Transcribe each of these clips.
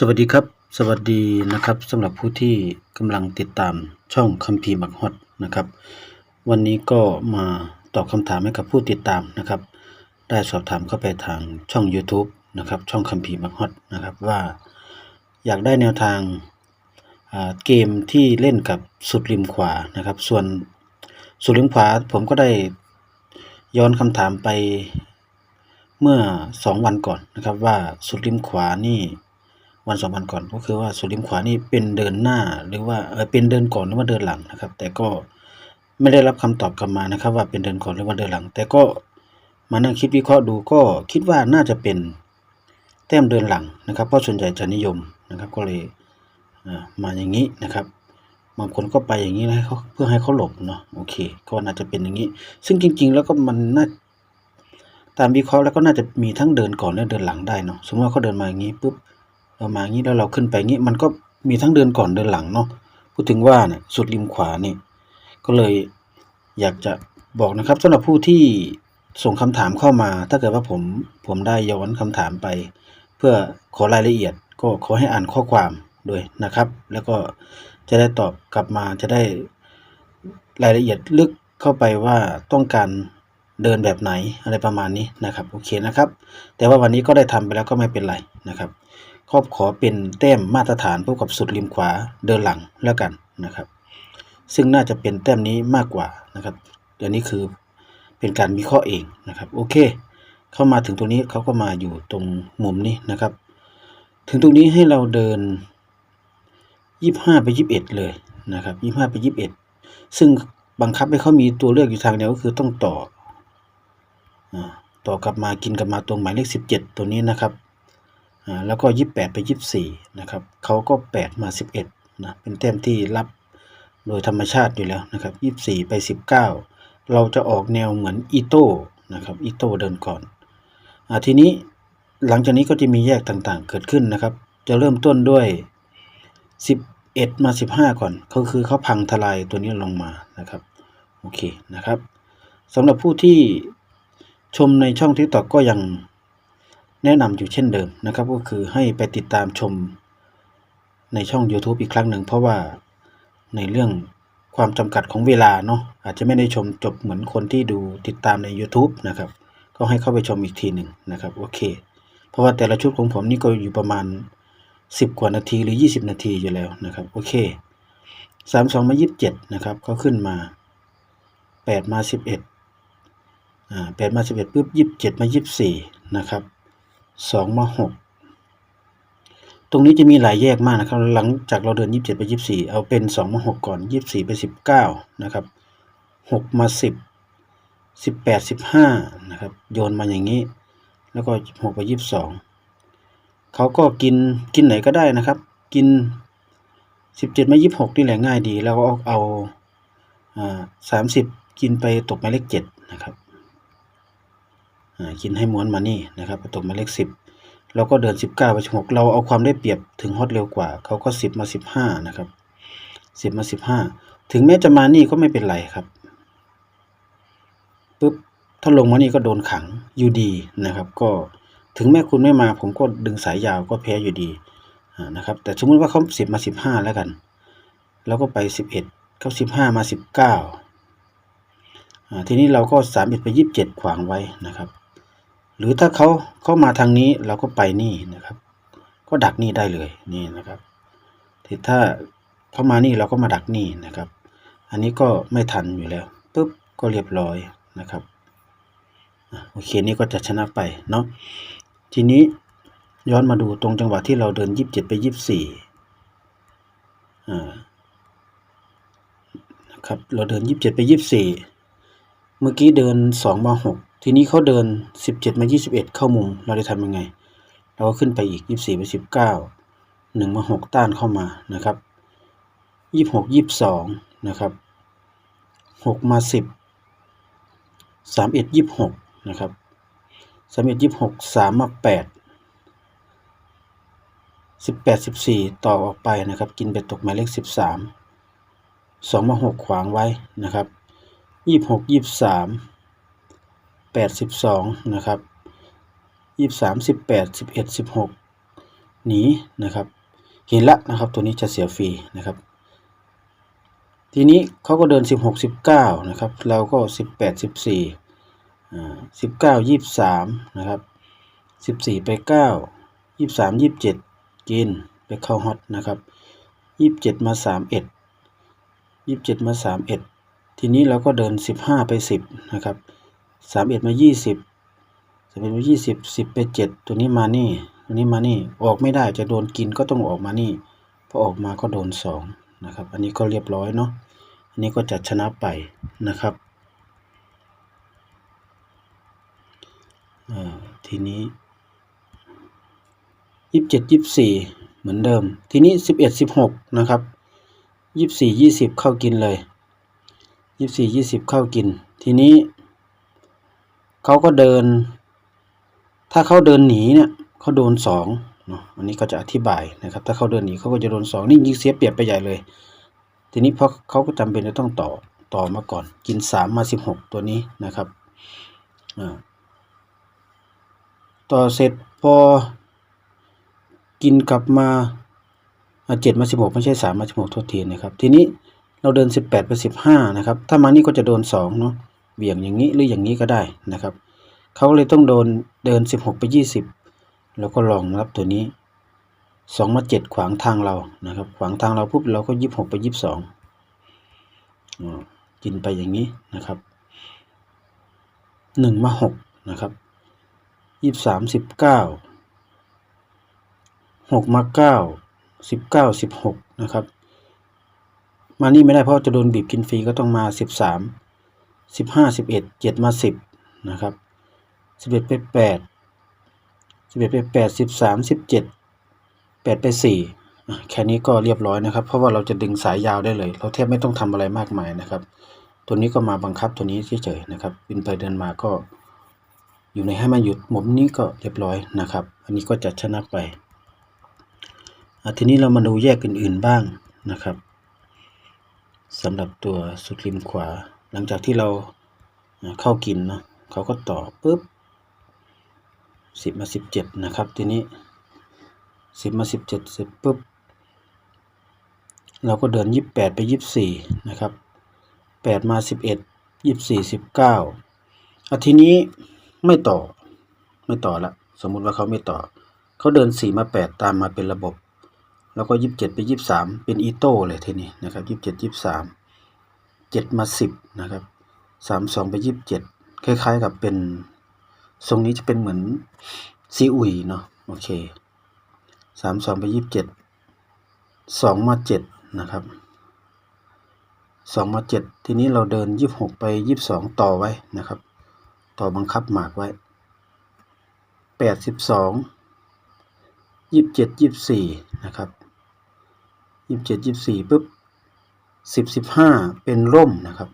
สวัสดีครับ สวัสดีนะครับสำหรับผู้ที่กำลังติดตามช่องคัมภีร์มักฮอตนะครับ วันนี้ก็มาตอบคำถามให้กับผู้ติดตามนะครับ ได้สอบถามเข้าไปทางช่อง YouTube นะครับ ช่องคัมภีร์มักฮอตนะครับว่า อยากได้แนวทางเกมที่เล่นกับสุดริมขวานะครับ ส่วนสุดริมขวาผมก็ได้ย้อนคำถามไปเมื่อสองวันก่อนนะครับว่าสุดริมขวานี่ วันสองวันก่อนก็คือว่าสุดริมขวานี่เป็นเดินหน้าหรือว่าเออเป็นเดินก่อนหรือว่าเดินหลังนะครับ แต่ก็ไม่ได้รับคำตอบกลับมานะครับ ว่าเป็นเดินก่อนหรือว่าเดินหลัง แต่ก็มานั่งคิดวิเคราะห์ดูก็คิดว่าน่าจะเป็นแต้มเดินหลังนะครับเพราะส่วนใหญ่จะนิยมนะครับ ก็เลยมาอย่างนี้นะครับบางคนก็ไปอย่างนี้นะเขาเพื่อให้เขาหลบเนาะโอเค ก็น่าจะเป็นอย่างนี้ ซึ่งจริง ๆ แล้วก็มันน่าตามวิเคราะห์แล้วก็น่าจะมีทั้งเดินก่อนและเดินหลังได้เนาะสมมติว่าเขาเดินมาอย่างนี้ปุ๊บ เรามาอย่างนี้แล้วเราขึ้นไปอย่างนี้มันก็มีทั้งเดินก่อนเดินหลังเนาะพูดถึงว่าเนี่ยสุดริมขวานี่ก็เลยอยากจะบอกนะครับสำหรับผู้ที่ส่งคำถามเข้ามา ถ้าเกิดว่าผมผมได้ย้อนคำถามไป เพื่อขอรายละเอียดก็ขอให้อ่านข้อความด้วยนะครับ แล้วก็จะได้ตอบกลับมาจะได้รายละเอียดลึกเข้าไปว่าต้องการเดินแบบไหนอะไรประมาณนี้นะครับโอเคนะครับ แต่ว่าวันนี้ก็ได้ทำไปแล้วก็ไม่เป็นไรนะครับ ครอบขอเป็นแต้มมาตรฐานพบกับสุดริมขวาเดินหลังแล้วกันนะครับ ซึ่งน่าจะเป็นแต้มนี้มากกว่านะครับเดี๋ยวนี้คือเป็นการวิเคราะห์เองนะครับโอเค เข้ามาถึงตรงนี้เขาก็มาอยู่ตรงมุมนี้นะครับ ถึงตรงนี้ให้เราเดินยี่ห้าไปยี่สิบเอ็ดเลยนะครับยี่ห้าไปยี่สิบเอ็ดซึ่งบังคับให้เขามีตัวเลือกอยู่ทางเดียวก็คือต้องต่อต่อกลับมากินกลับมาตรงหมายเลขสิบเจ็ดตัวนี้นะครับ แล้วก็ยี่แปดไปยี่สี่นะครับเขาก็แปดมาสิบเอ็ดนะเป็นแต้มที่รับโดยธรรมชาติอยู่แล้วนะครับยี่สี่ไปสิบเก้าเราจะออกแนวเหมือนอีโต้นะครับอีโต้เดินก่อนอทีนี้หลังจากนี้ก็จะมีแยกต่างๆ เกิดขึ้นนะครับ จะเริ่มต้นด้วยสิบเอ็ดมาสิบห้าก่อนเขาคือเขาพังทลายตัวนี้ลงมานะครับโอเคนะครับสำหรับผู้ที่ชมในช่องทิกตอกก็ยัง แนะนำอยู่เช่นเดิมนะครับ ก็คือให้ไปติดตามชมในช่อง YouTube อีกครั้งหนึ่ง เพราะว่าในเรื่องความจำกัดของเวลาเนาะอาจจะไม่ได้ชมจบเหมือนคนที่ดูติดตามใน YouTube นะครับ ก็ให้เข้าไปชมอีกทีหนึ่งนะครับโอเค เพราะว่าแต่ละชุดของผมนี่ก็อยู่ประมาณ 10 กว่านาทีหรือ 20 นาทีอยู่แล้วนะครับโอเค32มา27นะครับก็ขึ้นมา8มา11อ่า8มา11ปุ๊บ27มา24นะครับ สองมาหกตรงนี้จะมีหลายแยกมากนะครับ หลังจากเราเดินยี่สิบเจ็ดไปยี่สิบสี่เอาเป็นสองมาหกก่อนยี่สิบสี่ไปสิบเก้านะครับหกมาสิบสิบแปดสิบห้านะครับ โยนมาอย่างนี้ แล้วก็หกไปยี่สิบสองเขาก็กินกินไหนก็ได้นะครับ กินสิบเจ็ดมายี่สิบหกนี่แหละง่ายดี แล้วก็เอาอ่าสามสิบกินไปตกหมายเลขเจ็ดนะครับ กินให้ม้วนมานี่นะครับตกมาเลขสิบเราก็เดินสิบเก้าไปสิบหกเราเอาความได้เปรียบถึงฮอตเร็วกว่าเขาก็สิบมาสิบห้านะครับสิบมาสิบห้าถึงแม้จะมานี่ก็ไม่เป็นไรครับปุ๊บถ้าลงมานี่ก็โดนขังอยู่ดีนะครับ ก็ถึงแม้คุณไม่มาผมก็ดึงสายยาวก็แพ้อยู่ดีนะครับแต่สมมติว่าเขาสิบมาสิบห้าแล้วกัน แล้วก็ไปสิบเอ็ดเขาสิบห้ามาสิบเก้าทีนี้เราก็สามเอ็ดไปยี่สิบเจ็ดขวางไว้นะครับ หรือถ้าเขาเข้ามาทางนี้เราก็ไปนี่นะครับ ก็ดักนี่ได้เลยนี่นะครับทีถ้าเข้ามานี่เราก็มาดักนี่นะครับ อันนี้ก็ไม่ทันอยู่แล้วปุ๊บก็เรียบร้อยนะครับโอเคนี่ก็จะชนะไปเนาะทีนี้ย้อนมาดูตรงจังหวะที่เราเดินยี่สิบเจ็ดไปยี่สิบสี่อ่านะครับเราเดินยี่สิบเจ็ดไปยี่สิบสี่เมื่อกี้เดินสองมาหก ทีนี้เขาเดินสิบเจ็ดมายี่สิบเข้ามุม เราได้ทำยังไง เราก็ขึ้นไปอีกยี่สี่ไปสิบเก้าหนึ่งมาหกต้านเข้ามานะครับยี่หกยี่สองนะครับหกมาสิบสามเอ็ดยี่หกนะครับสามเอ็ดยี่หกสามมาแปดสิบแปดสิบสี่ต่อออกไปนะครับ กินไปตกหมายเลขสิบสามสองมาหกขวางไว้นะครับยี่หกยี่สาม แปดสิบสองนะครับยี่สามสิบแปดสิบเอ็ดสิบหกหนีนะครับเห็นละนะครับตัวนี้จะเสียฟรีนะครับ ทีนี้เขาก็เดิน 16 19นะครับเราก็ 18 14อ่า19 23นะครับ14 ไป 9 23 27 กินไปเข้าฮอตนะครับ27 มา 31 27 มา 31 ทีนี้เราก็เดิน 15 ไป 10นะครับ 31มเอ็ดมา20 31มเอ็ดมา20 10ไป7ตัวนี้มานี่ ตัวนี้มานี่ออกไม่ได้จะโดนกินก็ต้องออกมานี่พอออกมาก็โดน2นะครับ อันนี้ก็เรียบร้อยเนาะอันนี้ก็จะชนะไปนะครับอ่าทีนี้ยี่สิบเจ็ดยี่สิบสี่เหมือนเดิม ทีนี้สิบเอ็ดสิบหกนะครับยี่สิบสี่ยี่สิบเข้ากินเลยยี่สิบสี่ยี่สิบเข้ากิน ทีนี้ เขาก็เดิน ถ้าเขาเดินหนีเนี่ยเขาโดนสองเนาะอันนี้ก็จะอธิบายนะครับ ถ้าเขาเดินหนีเขาก็จะโดนสองนี่ยิ่งเสียเปรียบไปใหญ่เลย ทีนี้เพราะเขาก็จำเป็นจะต้องต่อต่อมาก่อน กินสามมาสิบหกตัวนี้นะครับต่อเสร็จพอกินกลับมาเจ็ดมาสิบหกไม่ใช่สามมาสิบหกโทษทีนะครับ ทีนี้เราเดินสิบแปดไปสิบห้านะครับ ถ้ามานี่ก็จะโดนสองเนาะ เบี่ยงอย่างนี้หรืออย่างนี้ก็ได้นะครับ เขาเลยต้องโดนเดินสิบหกไปยี่สิบแล้วก็ลองรับตัวนี้สองมาเจ็ดขวางทางเรานะครับ ขวางทางเราปุ๊บเราก็ยี่สิบหกไปยี่สิบสองกินไปอย่างนี้นะครับหนึ่งมาหกนะครับยี่สิบสามสิบเก้าหกมาเก้าสิบเก้าสิบหกนะครับ มานี่ไม่ได้เพราะจะโดนบีบกินฟรีก็ต้องมาสิบ สิบห้าสิบเอ็ดเจ็ดมาสิบนะครับสิบเอ็ดไปแปดสิบเอ็ดไปแปดสิบสามสิบเจ็ดแปดไปสี่แค่นี้ก็เรียบร้อยนะครับ เพราะว่าเราจะดึงสายยาวได้เลย เราแทบไม่ต้องทำอะไรมากมายนะครับ ตัวนี้ก็มาบังคับตัวนี้เฉยๆนะครับบินไปเดินมาก็ อยู่ในให้มันหยุดหมุนนี้ก็เรียบร้อยนะครับ อันนี้ก็จะชนะไปทีนี้เรามาดูแยกอื่นๆบ้างนะครับสำหรับตัวสุดริมขวา หลังจากที่เราเข้ากินเนาะเขาก็ต่อปุ๊บสิบมาสิบเจ็ดนะครับทีนี้สิบมาสิบเจ็ดเสร็จปุ๊บเราก็เดินยี่สิบแปดไปยี่สิบสี่นะครับแปดมาสิบเอ็ดยี่สิบสี่สิบเก้าอะทีนี้ไม่ต่อไม่ต่อละสมมุติว่าเขาไม่ต่อ เขาเดินสี่มาแปดตามมาเป็นระบบ แล้วก็ยี่สิบเจ็ดไปยี่สิบสามเป็นอีโต้เลยทีนี้นะครับยี่สิบเจ็ดยี่สิบสาม เจ็ดมาสิบนะครับสามสองไปยี่สิบเจ็ดคล้าย ๆ กับเป็น ทรงนี้จะเป็นเหมือนซีอุยเนาะโอเคสามสองไปยี่สิบเจ็ดสองมาเจ็ดนะครับสองมาเจ็ดทีนี้เราเดินยี่สิบหกไปยี่สิบสองต่อไว้นะครับ ต่อบังคับหมากไว้แปดสิบสองยี่สิบเจ็ดยี่สิบสี่นะครับยี่สิบเจ็ดยี่สิบสี่ปุ๊บ สิบสิบห้าเป็นร่มนะครับ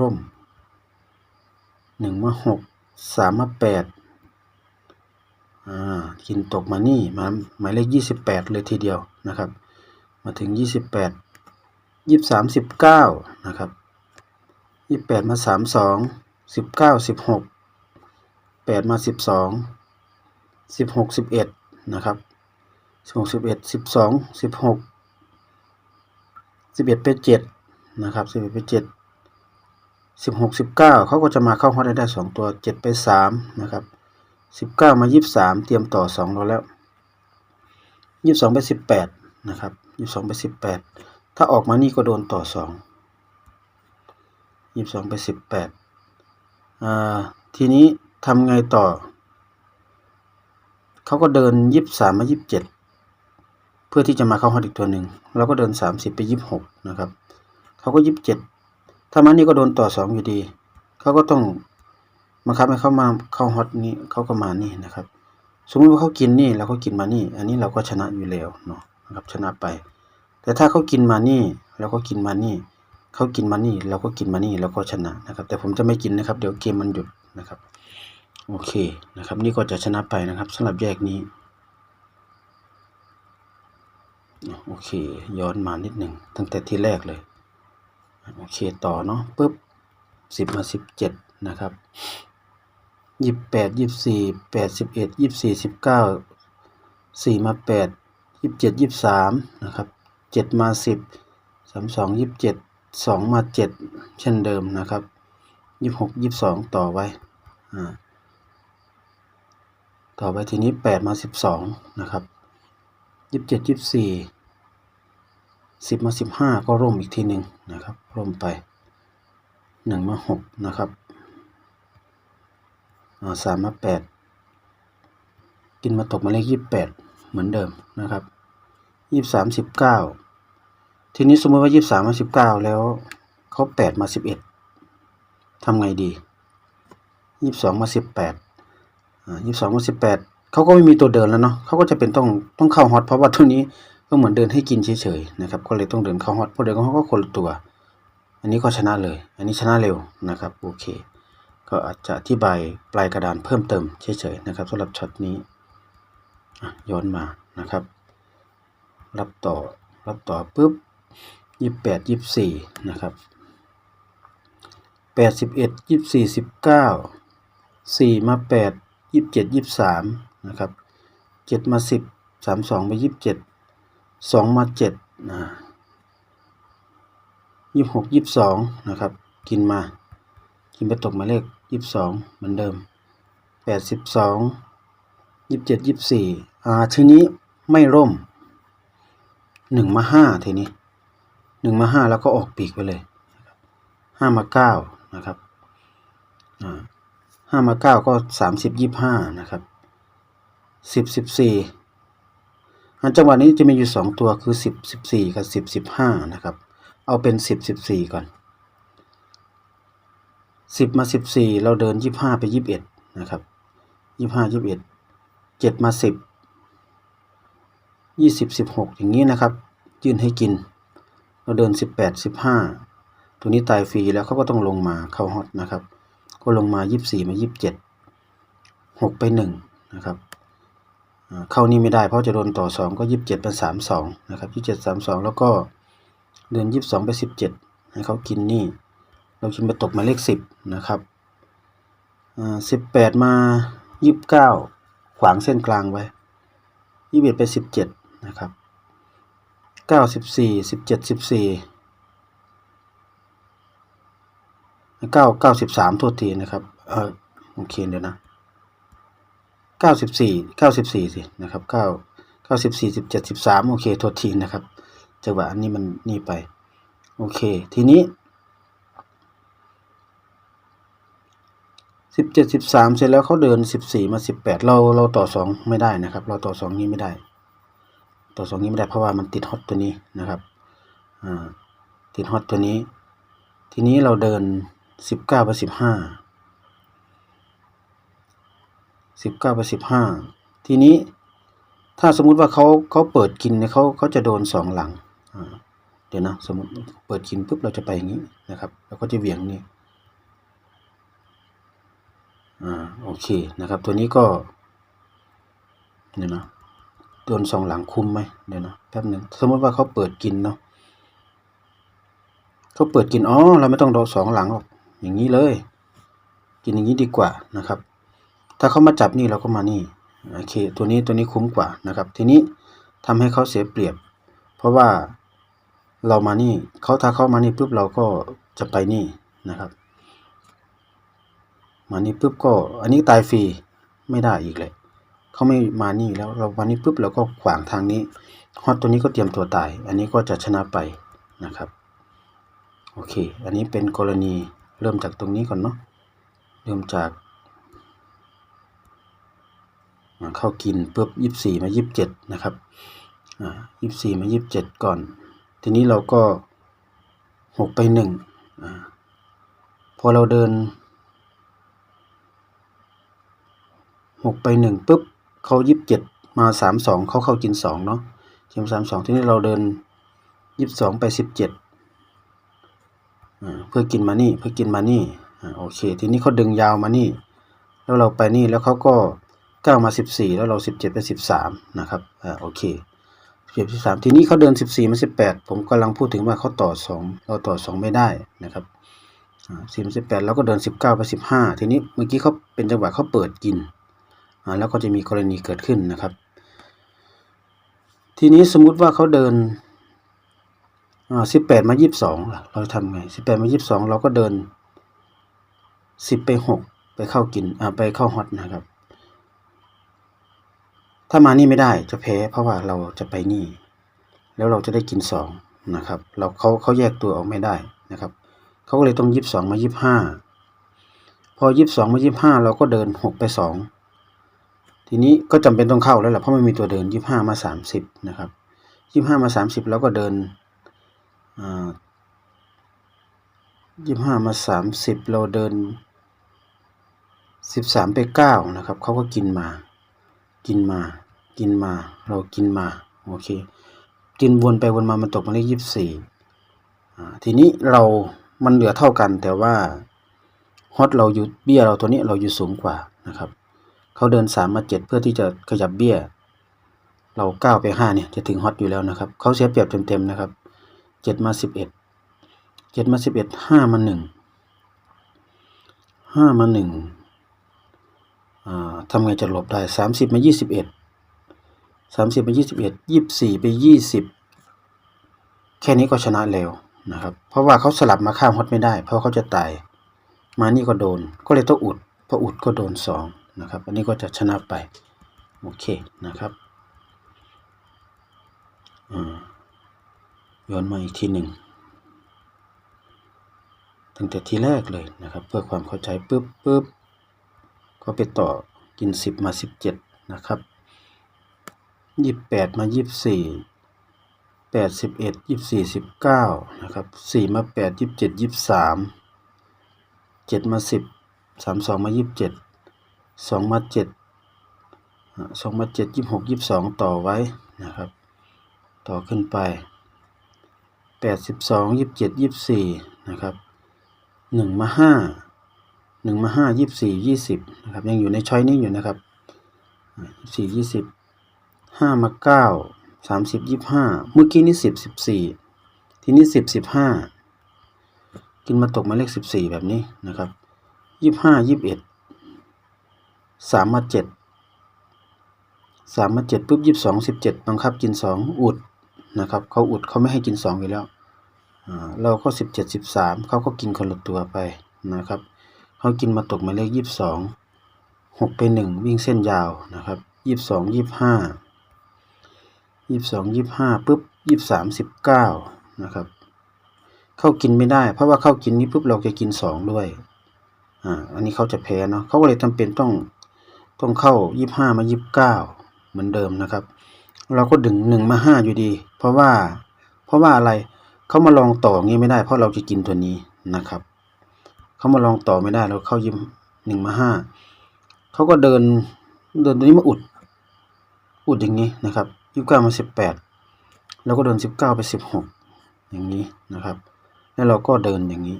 ร่มหนึ่งมาหกสามมาแปดอ่ากินตกมานี่มาหมายเลขยี่สิบแปดเลยทีเดียวนะครับ มาถึงยี่สิบแปดยี่สามสิบเก้านะครับยี่แปดมาสามสองสิบเก้าสิบหกแปดมาสิบสองสิบหกสิบเอ็ดนะครับสิบหกสิบเอ็ดสิบสองสิบหก สิบเอ็ดไปเจ็ดนะครับสิบเอ็ดไปเจ็ดสิบหกสิบเก้าเขาก็จะมาเข้าฮอตได้สองตัวเจ็ดไปสามนะครับสิบเก้ามายี่สิบสามเตรียมต่อสองเราแล้วยี่สิบสองไปสิบแปดนะครับยี่สิบสองไปสิบแปดถ้าออกมานี่ก็โดนต่อสองยี่สิบสองไปสิบแปดทีนี้ทำไงต่อ เขาก็เดินยี่สิบสามมายี่สิบเจ็ด เพื่อที่จะมาเข้าฮอตอีกตัวหนึ่งเราก็เดินสามสิบไปยี่สิบหกนะครับเขาก็ยี่สิบเจ็ดถ้ามานี่ก็โดนต่อสองอยู่ดีเขาก็ต้องบังคับให้เข้ามาเข้าฮอตนี้เขาก็มานี่นะครับ สมมติว่าเขากินนี่แล้วเขากินมานี่ อันนี้เราก็ชนะอยู่แล้วเนาะนะครับชนะไป แต่ถ้าเขากินมานี่แล้วก็กินมานี่เขากินมานี่เราก็กินมานี่แล้วก็ชนะนะครับ แต่ผมจะไม่กินนะครับ เดี๋ยวเกมมันหยุดนะครับ โอเคนะครับ นี่ก็จะชนะไปนะครับสำหรับแยกนี้ โอเค ย้อนมานิดหนึ่งตั้งแต่ที่แรกเลย โอเคต่อเนาะปุ๊บสิบมาสิบเจ็ดนะครับยี่สิบแปดยี่สิบสี่แปดสิบเอ็ดยี่สิบสี่สิบเก้าสี่มาแปดยี่สิบเจ็ดยี่สิบสามนะครับเจ็ดมาสิบสามสองยี่สิบเจ็ดสองมาเจ็ดเช่นเดิมนะครับยี่สิบหกยี่สิบสองต่อไว้อ่าต่อไปทีนี้แปดมาสิบสองนะครับ ยี่สิบเจ็ดยี่สิบสี่สิบมาสิบห้าก็ร่วมอีกทีหนึ่งนะครับร่วมไปหนึ่งมาหกนะครับสามมาแปดกินมาตกมาเลขยี่สิบแปดเหมือนเดิมนะครับยี่สิบสามสิบเก้าทีนี้สมมติว่ายี่สิบสามมาสิบเก้าแล้วเขาแปดมาสิบเอ็ดทำไงดียี่สิบสองมาสิบแปดยี่สิบสองมาสิบแปด เขาก็ไม่มีตัวเดินแล้วเนาะเขาก็จะเป็นต้องต้องเข้าฮอตเพราะว่าตัวนี้ก็เหมือนเดินให้กินเฉยๆนะครับก็เลยต้องเดินเข้าฮอตเพราะเดินเข้าฮอตก็คนละตัว อันนี้ก็ชนะเลย อันนี้ชนะเร็วนะครับโอเค ก็อาจจะอธิบายปลายกระดานเพิ่มเติมเฉยๆนะครับสำหรับช็อตนี้ย้อนมานะครับ รับต่อรับต่อปุ๊บยี่แปดยี่สี่นะครับแปดสิบเอ็ดยี่สี่สิบเก้าสี่มาแปดยี่เจ็ดยี่สาม นะครับเจ็ดมาสิบสามสองไปยี่สิบเจ็ดสองมาเจ็ดนะยี่สิบหกยี่สิบสองนะครับ กินมา กินไปตกหมายเลขยี่สิบสองเหมือนเดิมแปดสิบสองยี่สิบเจ็ดยี่สี่อ่าทีนี้ไม่ร่มหนึ่งมาห้าทีนี้หนึ่งมาห้าแล้วก็ออกปีกไปเลยห้ามาเก้านะครับอ่าห้ามาเก้าก็สามสิบยี่ห้านะครับ สิบสิบสี่อันจังหวะนี้จะมีอยู่สองตัวคือสิบสิบสี่กับสิบสิบห้านะครับ เอาเป็นสิบสิบสี่ก่อนสิบมาสิบสี่เราเดินยี่ห้าไปยี่สิบเอ็ดนะครับยี่ห้ายี่สิบเอ็ดเจ็ดมาสิบยี่สิบสิบหกอย่างนี้นะครับ ยื่นให้กิน เราเดินสิบแปดสิบห้าตัวนี้ตายฟรีแล้วเขาก็ต้องลงมาเข้าฮอตนะครับ ก็ลงมายี่สี่มายี่สิบเจ็ดหกไปหนึ่งนะครับ เข้านี่ไม่ได้เพราะจะโดนต่อสองก็ยี่สิบเจ็ดเป็นสามสองนะครับยี่สิบเจ็ดสามสองแล้วก็เดินยี่สิบสองไปสิบเจ็ดให้เขากินนี่ เรากินไปตกมาเลขสิบนะครับอ่าสิบแปดมายี่สิบเก้าขวางเส้นกลางไว้ยี่สิบไปสิบเจ็ดนะครับเก้าสิบสี่สิบเจ็ดสิบสี่เก้าเก้าสิบสามโทษทีนะครับ เออโอเคเดี๋ยวนะ เก้าสิบสี่เก้าสิบสี่สินะครับเก้าเก้าสิบสี่สิบเจ็ดสิบสามโอเคโทษทีนะครับจังหวะอันนี้มันนี่ไป โอเค ทีนี้สิบเจ็ดสิบสามเสร็จแล้วเขาเดินสิบสี่มาสิบแปดเราเราต่อสองไม่ได้นะครับ เราต่อสองนี้ไม่ได้ ต่อสองนี้ไม่ได้เพราะว่ามันติดฮอตตัวนี้นะครับอ่าติดฮอตตัวนี้ ทีนี้เราเดินสิบเก้าไปสิบห้า สิบเก้าไปสิบห้าทีนี้ถ้าสมมุติว่าเขาเขาเปิดกินเนี่ยเขาเขาจะโดนสองหลังเดี๋ยวนะสมมติเปิดกินปุ๊บเราจะไปอย่างนี้นะครับแล้วก็จะเหวี่ยงนี่อ่าโอเคนะครับ ตัวนี้ก็เดี๋ยวนะโดนสองหลังคุ้มไหมเดี๋ยวนะแป๊บหนึ่งสมมติว่าเขาเปิดกินเนาะเขาเปิดกินอ๋อเราไม่ต้องรอสองหลังหรอกอย่างนี้เลย กินอย่างนี้ดีกว่านะครับ ถ้าเขามาจับนี่เราก็มานี่โอเคตัวนี้ตัวนี้คุ้มกว่านะครับ ทีนี้ทำให้เขาเสียเปรียบ เพราะว่าเรามานี่เขาถ้าเขามานี่ปุ๊บเราก็จะไปนี่นะครับมานี่ปุ๊บก็อันนี้ตายฟรีไม่ได้อีกเลยเขาไม่มานี่แล้วเราวันนี้ปุ๊บเราก็ขวางทางนี้ฮอตตัวนี้ก็เตรียมตัวตาย อันนี้ก็จะชนะไปนะครับโอเค อันนี้เป็นกรณีเริ่มจากตรงนี้ก่อนเนาะเริ่มจาก เข้ากินปุ๊บยี่สี่มายี่สิบเจ็ดนะครับอ่ายี่สี่มายี่สิบเจ็ดก่อน ทีนี้เราก็หกไปหนึ่งอ่าพอเราเดินหกไปหนึ่งปุ๊บเขายี่สิบเจ็ดมาสามสองเขาเข้ากินสองเนาะเชียงสามสองทีนี้เราเดินยี่สิบสองไปสิบเจ็ดเพื่อกินมานี่เพื่อกินมานี่อ่าโอเค ทีนี้เขาดึงยาวมานี่ แล้วเราไปนี่แล้วเขาก็ เก้ามาสิบสี่แล้วเราสิบเจ็ดไปสิบสามนะครับอ่าโอเคสิบเจ็ดสิบสามทีนี้เขาเดินสิบสี่มาสิบแปดผมกำลังพูดถึงว่าเขาต่อสองเราต่อสองไม่ได้นะครับสี่สิบแปดเราก็เดินสิบเก้าไปสิบห้าทีนี้เมื่อกี้เขาเป็นจังหวะเขาเปิดกินอ่าแล้วก็จะมีกรณีเกิดขึ้นนะครับ ทีนี้สมมุติว่าเขาเดินอ่าสิบแปดมายี่สิบสองเราทำไงสิบแปดมายี่สิบสองเราก็เดินสิบไปหกไปเข้ากินอ่าไปเข้าฮอตนะครับ ถ้ามานี่ไม่ได้จะแพ้เพราะว่าเราจะไปนี่ แล้วเราจะได้กินสองนะครับ เราเขาเขาแยกตัวออกไม่ได้นะครับเขาก็เลยต้องยี่สิบสองมายี่สิบห้าพอยี่สิบสองมายี่สิบห้าเราก็เดินหกไปสองทีนี้ก็จำเป็นต้องเข้าแล้วแหละเพราะไมันมีตัวเดินยี่สิบห้ามาสามสิบนะครับยี่สิบห้ามาสามสิบเราก็เดินยี่สิบห้ามาสามสิบเราเดินสิบสามไปเก้านะครับเขาก็กินมา กินมา กินมา เรากินมา โอเค กินวนไปวนมา มันตกมาเลขยี่สิบสี่ทีนี้เรา มันเหลือเท่ากัน แต่ว่าฮอตเราอยู่เบี้ยเราตัวนี้เราอยู่สูงกว่านะครับ เขาเดินสามมาเจ็ดเพื่อที่จะขยับเบี้ย เราเก้าไปห้าเนี่ยจะถึงฮอตอยู่แล้วนะครับ เขาเสียเปรียบเต็มๆนะครับเจ็ดมาสิบเอ็ดเจ็ดมาสิบเอ็ดห้ามาหนึ่งห้ามาหนึ่ง ทำไงจะหลบได้สามสิบมายี่สิบเอ็ดสามสิบมายี่สิบเอ็ดยี่สี่ไปยี่สิบแค่นี้ก็ชนะแล้วนะครับ เพราะว่าเขาสลับมาข้ามฮอตไม่ได้ เพราะเขาจะตาย มานี่ก็โดน ก็เลยต้องอุด พออุดก็โดนสองนะครับ อันนี้ก็จะชนะไป โอเคนะครับอ่าย้อนมาอีกทีหนึ่งตั้งแต่ทีแรกเลยนะครับ เพื่อความเข้าใจปุ๊บปุ๊บ ก็ไปต่อกินสิบมาสิบเจ็ดนะครับยี่แปดมายี่สี่แปดสิบเอ็ดยี่สี่สิบเก้านะครับสี่มาแปดยี่เจ็ดยี่สามเจ็ดมาสิบสามสองมายี่เจ็ดสองมาเจ็ดสองมาเจ็ดยี่หกยี่สองต่อไว้นะครับ ต่อขึ้นไปแปดสิบสองยี่เจ็ดยี่สี่นะครับหนึ่งมาห้า หนึ่งมาห้ายี่สิบสี่ยี่สิบนะครับยังอยู่ในช้อยนี้อยู่นะครับสี่ยี่สิบห้ามาเก้าสามสิบยี่ห้าเมื่อกี้นี่สิบสิบสี่ทีนี้สิบสิบห้ากินมาตกมาเลขสิบสี่แบบนี้นะครับยี่ห้ายี่บเอ็ดสามมาเจ็ดสามมาเจ็ดปุ๊บยี่สองสิบเจ็ดบังคับกินสองอุดนะครับเขาอุดเขาไม่ให้กินสองอยู่แล้วเราก็สิบเจ็ดสิบสามเขาก็กินคนละตัวไปนะครับ เขากินมาตกหมายเลขยี่สิบสองหกไปหนึ่งวิ่งเส้นยาวนะครับยี่สิบสองยี่สิบห้ายี่สิบสองยี่สิบห้าปุ๊บยี่สิบสามสิบเก้านะครับ เข้ากินไม่ได้ เพราะว่าเข้ากินนี้ปุ๊บเราจะกินสองด้วยอ่าอันนี้เขาจะแพ้เนาะเขาก็เลยจำเป็นต้องต้องเข้ายี่ห้ามายี่บเก้าเหมือนเดิมนะครับ เราก็ดึงหนึ่งมาห้าอยู่ดี เพราะว่าเพราะว่าอะไรเขามาลองต่องี้ไม่ได้ เพราะเราจะกินตัวนี้นะครับ เขามาลองต่อไม่ได้เราเข้ายิมหนึ่งมาห้าเขาก็เดินเดินตัวนี้มาอุด อุดอย่างนี้นะครับยี่สิบเก้ามาสิบแปดเราก็เดินสิบเก้าไปสิบหกอย่างนี้นะครับ แล้วเราก็เดินอย่างนี้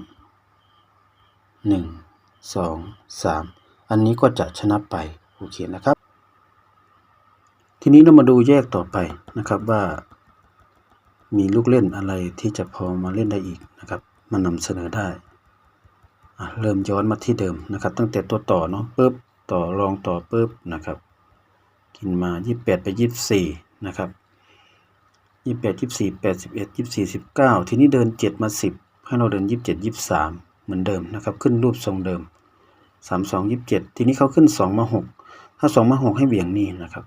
หนึ่งสองสามอันนี้ก็จะชนะไปโอเคนะครับ ทีนี้เรามาดูแยกต่อไปนะครับว่า มีลูกเล่นอะไรที่จะพอมาเล่นได้อีกนะครับ มานำเสนอได้ เริ่มย้อนมาที่เดิมนะครับ ตั้งแต่ตัวต่อเนาะปุ๊บต่อรองต่อปุ๊บนะครับ กินมา 28 ไป 24 นะครับ 28 24 81 24 19 ทีนี้เดิน 7 มา 10 ให้เราเดิน 27 23 เหมือนเดิมนะครับ ขึ้นรูปทรงเดิม 32 27 ทีนี้เขาขึ้น 2 มา 6 ถ้า 2 มา 6 ให้เบี่ยงนี่นะครับ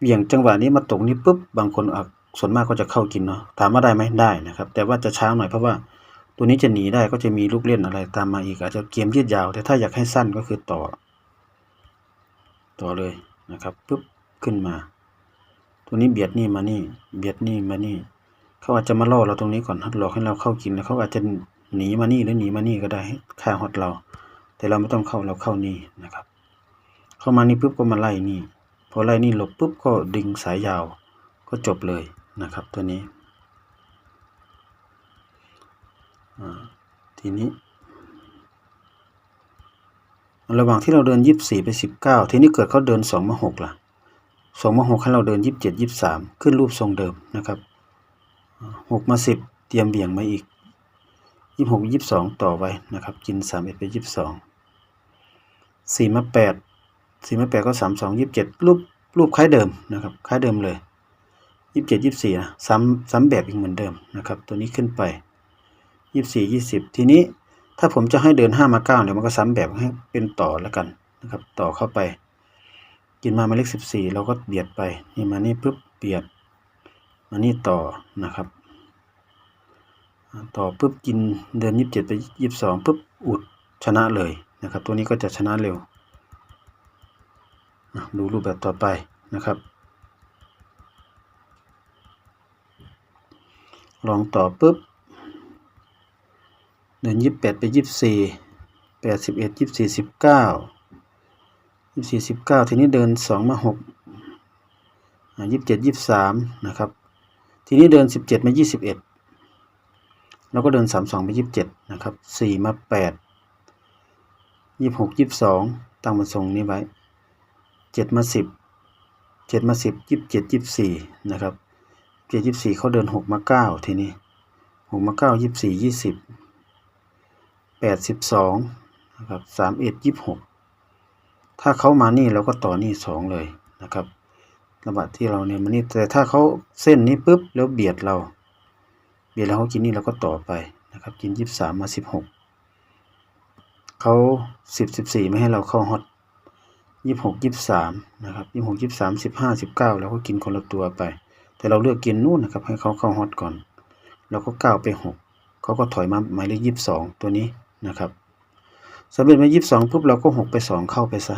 เบี่ยงจังหวะนี้มาตกนี้ปุ๊บบางคนอะส่วนมากก็จะเข้ากินเนาะถามว่าได้ไหมได้นะครับ แต่ว่าจะช้าหน่อยเพราะว่า ตัวนี้จะหนีได้ก็จะมีลูกเล่นอะไรตามมาอีกอาจจะเกมยืดยาว แต่ถ้าอยากให้สั้นก็คือต่อ ต่อเลยนะครับปุ๊บขึ้นมา ตัวนี้เบียดนี่มานี่ เบียดนี่มานี่ เขาอาจจะมาล่อเราตรงนี้ก่อนหลอกให้เราเข้ากินแล้วเขาอาจจะหนีมานี่หรือหนีมานี่ก็ได้ฆ่าฮอตเรา แต่เราไม่ต้องเข้าเราเข้านี่นะครับ เข้ามานี่ปุ๊บก็มาไล่นี่พอไล่นี่หลบปุ๊บก็ดึงสายยาวก็จบเลยนะครับ ตัวนี้ ทีนี้ ระหว่างที่เราเดินยี่สี่ไปสิบเก้าทีนี้เกิดเขาเดินสองมาหกล่ะสองมาหกให้เราเดินยี่สิบเจ็ดยี่สามขึ้นรูปทรงเดิมนะครับหกมาสิบเตรียมเบี่ยงมาอีกยี่หกยี่สองต่อไว้นะครับ กินสามเอ็ดไปยี่สองสี่มาแปดสี่มาแปดก็สามสองยี่สิบเจ็ดรูปรูปคล้ายเดิมนะครับคล้ายเดิมเลยยี่สิบเจ็ดยี่สิบสี่นะซ้ำซ้ำแบบอีกเหมือนเดิมนะครับ ตัวนี้ขึ้นไป ยี่สิบสี่ยี่สิบทีนี้ถ้าผมจะให้เดินห้ามาเก้าเนี่ยมันก็ซ้ำแบบให้เป็นต่อแล้วกันนะครับ ต่อเข้าไป กินมาหมายเลขสิบสี่เราก็เบียดไปนี่มานี่ปุ๊บเบียดมานี่ต่อนะครับ ต่อปุ๊บกินเดินยี่สิบเจ็ดไปยี่สิบสองปุ๊บอุดชนะเลยนะครับ ตัวนี้ก็จะชนะเร็วดูรูปแบบต่อไปนะครับ ลองต่อปุ๊บ เดินยี่สิบแปดไปยี่สิบสี่แปดสิบเอ็ดยี่สิบสี่สิบเก้ายี่สิบสี่สิบเก้าทีนี้เดินสองมาหกยี่สิบเจ็ดยี่สิบสามนะครับ ทีนี้เดินสิบเจ็ดมายี่สิบเอ็ดแล้วก็เดินสามสองไปยี่สิบเจ็ดนะครับสี่มาแปดยี่สิบหกยี่สิบสองตั้งมาทรงนี้ไว้เจ็ดมาสิบเจ็ดมาสิบยี่สิบเจ็ดยี่สิบสี่นะครับเจ็ดยี่สิบสี่เขาเดินหกมาเก้าทีนี้หกมาเก้ายี่สิบสี่ยี่สิบ แปดสิบสองนะครับสามเอ็ดยี่สิบหกถ้าเขามานี่เราก็ต่อนี่สองเลยนะครับระบาดที่เราเนี่ยมันนี่แต่ถ้าเขาเส้นนี้ปุ๊บแล้วเบียดเรา เบียดแล้วเขากินนี่เราก็ต่อไปนะครับ กินยี่สิบสามมาสิบหกเขาสิบสิบสี่ไม่ให้เราเข้าฮอตยี่สิบหกยี่สิบสามนะครับยี่สิบหกยี่สิบสามสิบห้าสิบเก้าแล้วก็กินคนละตัวไป แต่เราเลือกกินนู่นนะครับให้เขาเข้าฮอตก่อนแล้วก็ก้าวไปหกเขาก็ถอยมาหมายเลขยี่สิบสองตัวนี้ นะครับสำเร็จมายี่สิบสองปุ๊บเราก็หกไปสองเข้าไปซะ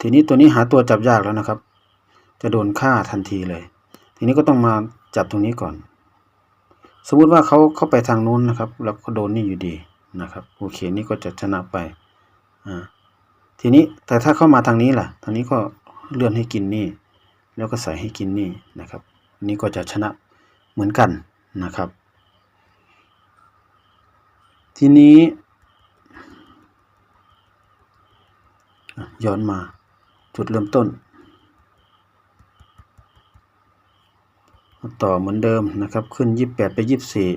ทีนี้ตัวนี้หาตัวจับยากแล้วนะครับ จะโดนฆ่าทันทีเลย ทีนี้ก็ต้องมาจับตรงนี้ก่อน สมมุติว่าเขาเข้าไปทางนู้นนะครับ แล้วก็โดนนี่อยู่ดีนะครับโอเคนี่ก็จะชนะไปอ่าทีนี้แต่ถ้าเข้ามาทางนี้ล่ะ ทางนี้ก็เลื่อนให้กินนี่ แล้วก็ใส่ให้กินนี่นะครับนนี้ก็จะชนะเหมือนกันนะครับ ทีนี้ ย้อนมาจุดเริ่มต้น ต่อเหมือนเดิมนะครับ ขึ้นยี่สิบแปดไปยี่สิบสี่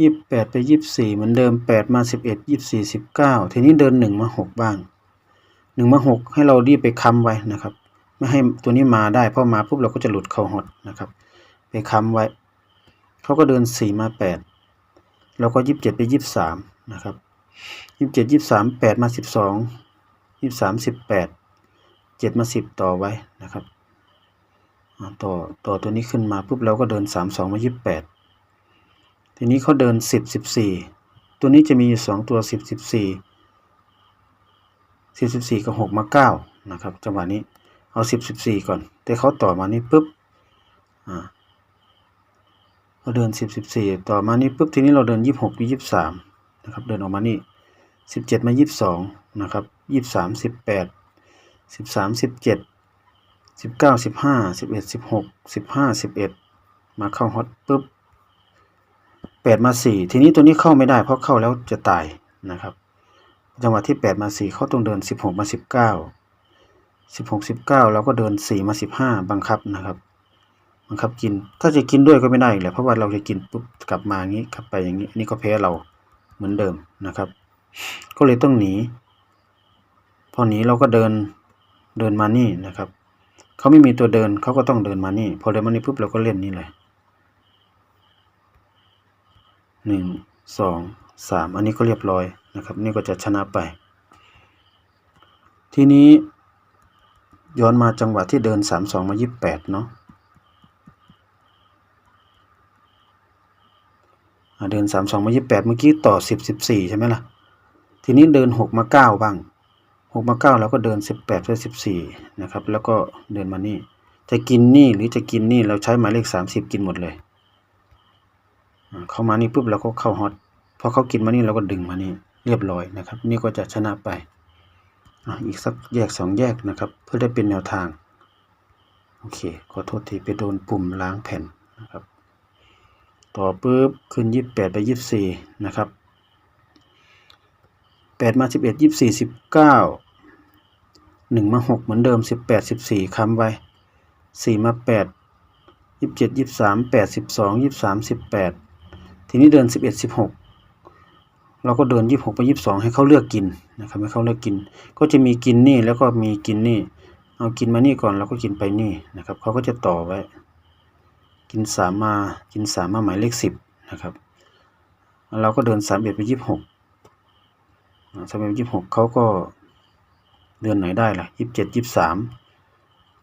ยี่สิบแปดไปยี่สิบสี่เหมือนเดิมแปดมาสิบเอ็ดยี่สิบสี่สิบเก้าทีนี้เดินหนึ่งมาหกบ้างหนึ่งมาหกให้เรารีบไปค้ำไว้นะครับ ไม่ให้ตัวนี้มาได้เพราะมาปุ๊บเราก็จะหลุดเข้าฮอตนะครับ ไปค้ำไว้ เขาก็เดินสี่มา แปดเราก็ยี่สิบเจ็ดไปยี่สิบสามนะครับยี่สิบเจ็ดยี่สิบสามแปดมาสิบสองยี่สิบสามสิบแปดเจ็ดมาสิบต่อไว้นะครับต่อต่อตัวนี้ขึ้นมาปุ๊บเราก็เดินสามสองมายี่สิบแปดทีนี้เขาเดินสิบสิบสี่ตัวนี้จะมีอยู่สองตัวสิบสิบสี่สิบสิบสี่กับหกมาเก้านะครับจังหวะนี้เอาสิบสิบสี่ก่อน แต่เขาต่อมานี่ปุ๊บอ่า เราเดินสิบสิบสี่ต่อมานี่ปุ๊บทีนี้เราเดินยี่สิบหกยี่สิบสามนะครับเดินออกมานี่สิบเจ็ดมายี่สิบสองนะครับยี่สิบสามสิบแปดสิบสามสิบเจ็ดสิบเก้าสิบห้าสิบเอ็ดสิบหกสิบห้าสิบเอ็ดมาเข้าฮอตปุ๊บแปดมาสี่ทีนี้ตัวนี้เข้าไม่ได้เพราะเข้าแล้วจะตายนะครับจังหวะที่แปดมาสี่เข้าต้องเดินสิบหกมาสิบเก้าสิบหกสิบเก้าเราก็เดินสี่มาสิบห้าบังคับนะครับ บังคับกิน ถ้าจะกินด้วยก็ไม่ได้อีกแหละเพราะว่าเราจะกินปุ๊บกลับมาอย่างนี้กลับไปอย่างนี้นนี้ก็แพ้เราเหมือนเดิมนะครับ ก็เลยต้องหนี พอหนีเราก็เดินเดินมานี่นะครับเขาไม่มีตัวเดินเขาก็ต้องเดินมานี่ พอเดินมานี่ปุ๊บเราก็เล่นนี่เลยหนึ่งสองสามอันนี้ก็เรียบร้อยนะครับ นี่ก็จะชนะไป ทีนี้ย้อนมาจังหวะที่เดินสามสองมายี่สิบแปดเนาะอ่า เดินสามสองมายี่สิบแปดเมื่อกี้ต่อสิบสิบสี่ใช่ไหมล่ะ ทีนี้เดินหกมาเก้าบ้างหกมาเก้าแล้วก็เดินสิบแปดไปสิบสี่นะครับ แล้วก็เดินมานี่ จะกินนี่หรือจะกินนี่เราใช้หมายเลขสามสิบกินหมดเลย เข้ามานี่ปุ๊บเราก็เข้าฮอตพอเขากินมานี่เราก็ดึงมานี่เรียบร้อยนะครับ นี่ก็จะชนะไปอีกสักแยกสองแยกนะครับ เพื่อได้เป็นแนวทาง โอเค ขอโทษทีไปโดนปุ่มล้างแผ่นนะครับ ต่อปุ๊บขึ้นยี่สิบแปดไปยี่สิบสี่นะครับแปดมาสิบเอ็ดยี่สิบสี่สิบเก้าหนึ่งมาหกเหมือนเดิมสิบแปดสิบสี่ค้ำไว้สี่มาแปดยี่สิบเจ็ดยี่สิบสามแปดสิบสองยี่สิบสามสิบแปดทีนี้เดินสิบเอ็ดสิบหกเราก็เดินยี่สิบหกไปยี่สิบสองให้เขาเลือกกินนะครับให้เขาเลือกกิน ก็จะมีกินนี่แล้วก็มีกินนี่ เอากินมานี่ก่อนเราก็กินไปนี่นะครับเขาก็จะต่อไว้ กินสามมา กินสามมาหมายเลขสิบนะครับ เราก็เดินสามเอ็ดไปยี่สิบหกสามเอ็ดยี่สิบหกเขาก็เดือนไหนได้ล่ะยี่สิบเจ็ดยี่สิบสาม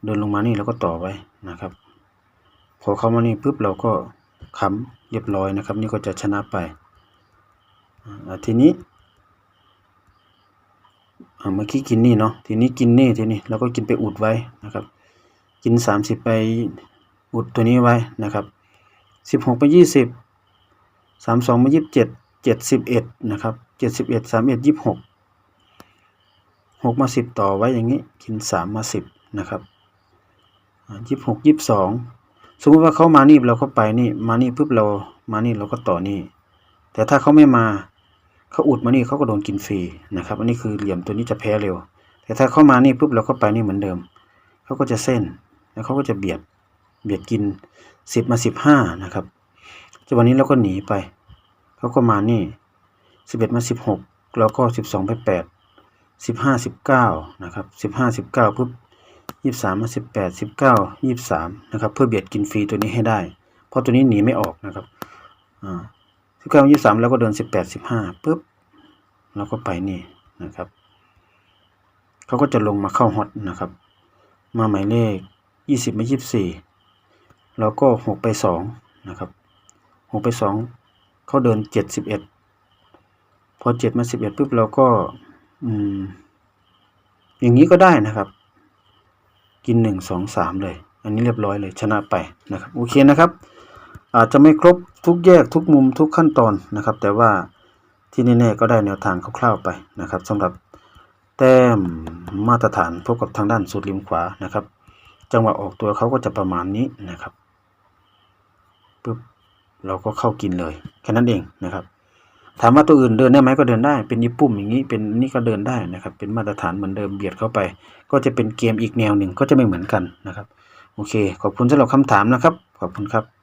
เดินลงมานี่เราก็ต่อไว้นะครับ พอเข้ามานี่ปุ๊บเราก็ค้ำเรียบร้อยนะครับ นี่ก็จะชนะไป ทีนี้เมื่อกี้กินนี่เนาะทีนี้กินนี่ทีนี้เราก็กินไปอุดไว้นะครับ กินสามสิบไป อุดตัวนี้ไว้นะครับสิบหกไปยี่สิบสามสองมายี่สิบเจ็ดเจ็ดสิบเอ็ดนะครับเจ็ดสิบเอ็ดสามเอ็ดยี่สิบหกหกมาสิบต่อไว้อย่างนี้กินสามมาสิบนะครับยี่สิบหกยี่สิบสองสมมติว่าเขามานี่เราก็ไปนี่มานี่ปุ๊บเรามานี่เราก็ต่อนี่แต่ถ้าเขาไม่มาเขาอุดมานี่เขาก็โดนกินฟรีนะครับ อันนี้คือเหลี่ยมตัวนี้จะแพ้เร็ว แต่ถ้าเขามานี่ปุ๊บเราก็ไปนี่เหมือนเดิมเขาก็จะเส้นแล้วเขาก็จะเบียด เบียดกินสิบมาสิบห้านะครับจังหวะนี้เราก็หนีไปเขาก็มานี่สิบเอ็ดมาสิบหกแล้วก็สิบสองไปแปดสิบห้าสิบเก้านะครับสิบห้าสิบเก้าปุ๊บยี่สามมาสิบแปดสิบเก้ายี่สามนะครับเพื่อเบียดกินฟรีตัวนี้ให้ได้ เพราะตัวนี้หนีไม่ออกนะครับอ่าสิบเก้ายี่สามแล้วก็เดินสิบแปดสิบห้าปุ๊บเราก็ไปนี่นะครับเขาก็จะลงมาเข้าฮอตนะครับ มาหมายเลขยี่สิบมายี่สี่ แล้วก็หกไปสองนะครับหกไปสองเขาเดินเจ็ดสิบเอ็ดพอเจ็ดมาสิบเอ็ดปุ๊บเราก็อืมอย่างนี้ก็ได้นะครับ กินหนึ่งสองสามเลย อันนี้เรียบร้อยเลยชนะไปนะครับโอเคนะครับ อาจจะไม่ครบทุกแยกทุกมุมทุกขั้นตอนนะครับ แต่ว่าที่แน่ๆก็ได้แนวทางคร่าวๆไปนะครับสำหรับแต้มมาตรฐานพบกับทางด้านสุดริมขวานะครับ จังหวะออกตัวเขาก็จะประมาณนี้นะครับ ปุ๊บเราก็เข้ากินเลยแค่นั้นเองนะครับ ถามว่าตัวอื่นเดินได้ไหมก็เดินได้ เป็นญี่ปุ่มอย่างนี้เป็นนี่ก็เดินได้นะครับ เป็นมาตรฐานเหมือนเดิมเบียดเข้าไป ก็จะเป็นเกมอีกแนวหนึ่งก็จะไม่เหมือนกันนะครับ โอเค ขอบคุณสำหรับคำถามนะครับ ขอบคุณครับ